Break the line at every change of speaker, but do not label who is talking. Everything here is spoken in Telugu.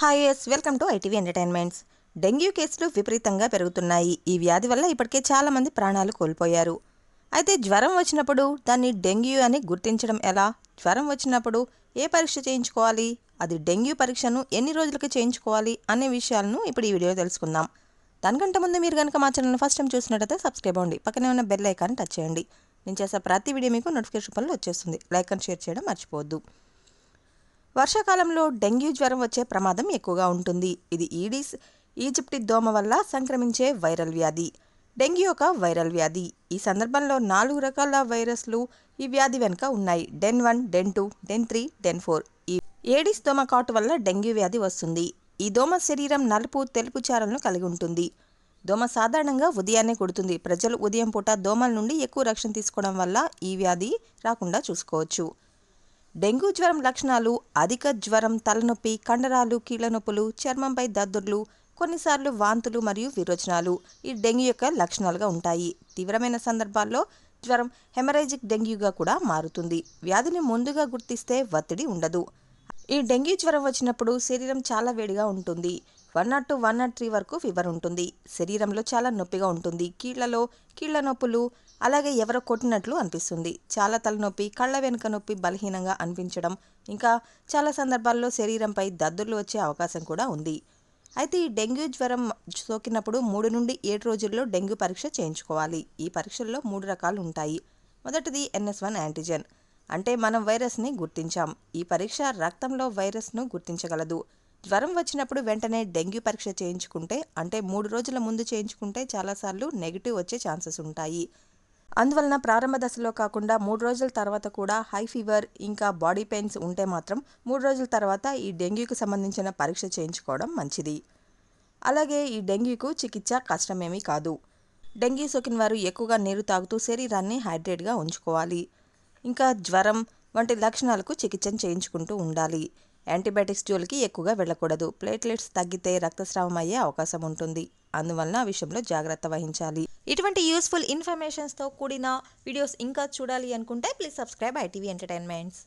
Hi yes welcome to ITV entertainments dengue కేసులు విపరీతంగా పెరుగుతున్నాయి. ఈ వ్యాధి వల్ల ఇప్పటికే చాలామంది ప్రాణాలు కోల్పోయారు. అయితే జ్వరం వచ్చినప్పుడు దాన్ని డెంగ్యూ అని గుర్తించడం ఎలా? జ్వరం వచ్చినప్పుడు ఏ పరీక్ష చేయించుకోవాలి? అది డెంగ్యూ పరీక్షను ఎన్ని రోజులకి చేయించుకోవాలి? అనే విషయాలను ఇప్పుడు ఈ వీడియో తెలుసుకుందాం. దానికంటే ముందు మీరు కనుక మా ఛానల్ ఫస్ట్ టైం చూసినట్టయితే సబ్స్క్రైబ్ అవ్వండి. పక్కనే ఉన్న బెల్ ఐకాన్ టచ్ చేయండి. నేను చేసే ప్రతి వీడియో మీకు నోటిఫికేషన్ రూపంలో వచ్చేస్తుంది. లైక్ అండ్ షేర్ చేయడం మర్చిపోవద్దు. వర్షాకాలంలో డెంగ్యూ జ్వరం వచ్చే ప్రమాదం ఎక్కువగా ఉంటుంది. ఇది ఈడిస్ ఈజిప్టి దోమ వల్ల సంక్రమించే వైరల్ వ్యాధి. డెంగ్యూ ఒక వైరల్ వ్యాధి. ఈ సందర్భంలో నాలుగు రకాల వైరస్లు ఈ వ్యాధి వెనుక ఉన్నాయి. DEN one DEN two DEN three DEN four. ఈ ఏడిస్ దోమ కాటు వల్ల డెంగ్యూ వ్యాధి వస్తుంది. ఈ దోమ శరీరం నలుపు తెలుపు చారలను కలిగి ఉంటుంది. దోమ సాధారణంగా ఉదయాన్నే కుడుతుంది. ప్రజలు ఉదయం పూట దోమల నుండి ఎక్కువ రక్షణ తీసుకోవడం వల్ల ఈ వ్యాధి రాకుండా చూసుకోవచ్చు. డెంగ్యూ జ్వరం లక్షణాలు అధిక జ్వరం తలనొప్పి కండరాలు కీళ్ళ నొప్పులు చర్మంపై దద్దుర్లు కొన్నిసార్లు వాంతులు మరియు విరోచనాలు ఈ డెంగ్యూ యొక్క లక్షణాలుగా ఉంటాయి. తీవ్రమైన సందర్భాల్లో జ్వరం హెమరేజిక్ డెంగ్యూగా కూడా మారుతుంది. వ్యాధిని ముందుగా గుర్తిస్తే ఒత్తిడి ఉండదు. ఈ డెంగ్యూ జ్వరం వచ్చినప్పుడు శరీరం చాలా వేడిగా ఉంటుంది. One naught two one naught three వరకు ఫీవర్ ఉంటుంది. శరీరంలో చాలా నొప్పిగా ఉంటుంది. కీళ్ళలో కీళ్ళ నొప్పులు అలాగే ఎవరో కొట్టినట్లు అనిపిస్తుంది. చాలా తలనొప్పి కళ్ళ వెనుక నొప్పి బలహీనంగా అనిపించడం ఇంకా చాలా సందర్భాల్లో శరీరంపై దద్దుర్లు వచ్చే అవకాశం కూడా ఉంది. అయితే ఈ డెంగ్యూ జ్వరం సోకినప్పుడు మూడు నుండి ఏడు రోజుల్లో డెంగ్యూ పరీక్ష చేయించుకోవాలి. ఈ పరీక్షల్లో మూడు రకాలు ఉంటాయి. మొదటిది ఎన్ఎస్ వన్ యాంటీజెన్. అంటే మనం వైరస్ని గుర్తించాం. ఈ పరీక్ష రక్తంలో వైరస్ను గుర్తించగలదు. జ్వరం వచ్చినప్పుడు వెంటనే డెంగ్యూ పరీక్ష చేయించుకుంటే అంటే మూడు రోజుల ముందు చేయించుకుంటే చాలాసార్లు నెగిటివ్ వచ్చే ఛాన్సెస్ ఉంటాయి. అందువలన ప్రారంభ దశలో కాకుండా మూడు రోజుల తర్వాత కూడా హై ఫీవర్ ఇంకా బాడీ పెయిన్స్ ఉంటే మాత్రం మూడు రోజుల తర్వాత ఈ డెంగ్యూకి సంబంధించిన పరీక్ష చేయించుకోవడం మంచిది. అలాగే ఈ డెంగ్యూకు చికిత్స కష్టమేమీ కాదు. డెంగ్యూ సోకిన వారు ఎక్కువగా నీరు తాగుతూ శరీరాన్ని హైడ్రేట్గా ఉంచుకోవాలి. ఇంకా జ్వరం వంటి లక్షణాలకు చికిత్స చేయించుకుంటూ ఉండాలి. యాంటీబయాటిక్స్ జోలికి ఎక్కువగా వెళ్ళకూడదు. ప్లేట్లెట్స్ తగ్గితే రక్తస్రావం అయ్యే అవకాశం ఉంటుంది. అందువలన ఆ విషయంలో జాగ్రత్త వహించాలి. ఇటువంటి యూస్ఫుల్ ఇన్ఫర్మేషన్స్తో కూడిన వీడియోస్ ఇంకా చూడాలి అనుకుంటే ప్లీజ్ సబ్స్క్రైబ్ ఐటీవీ ఎంటర్టైన్మెంట్స్.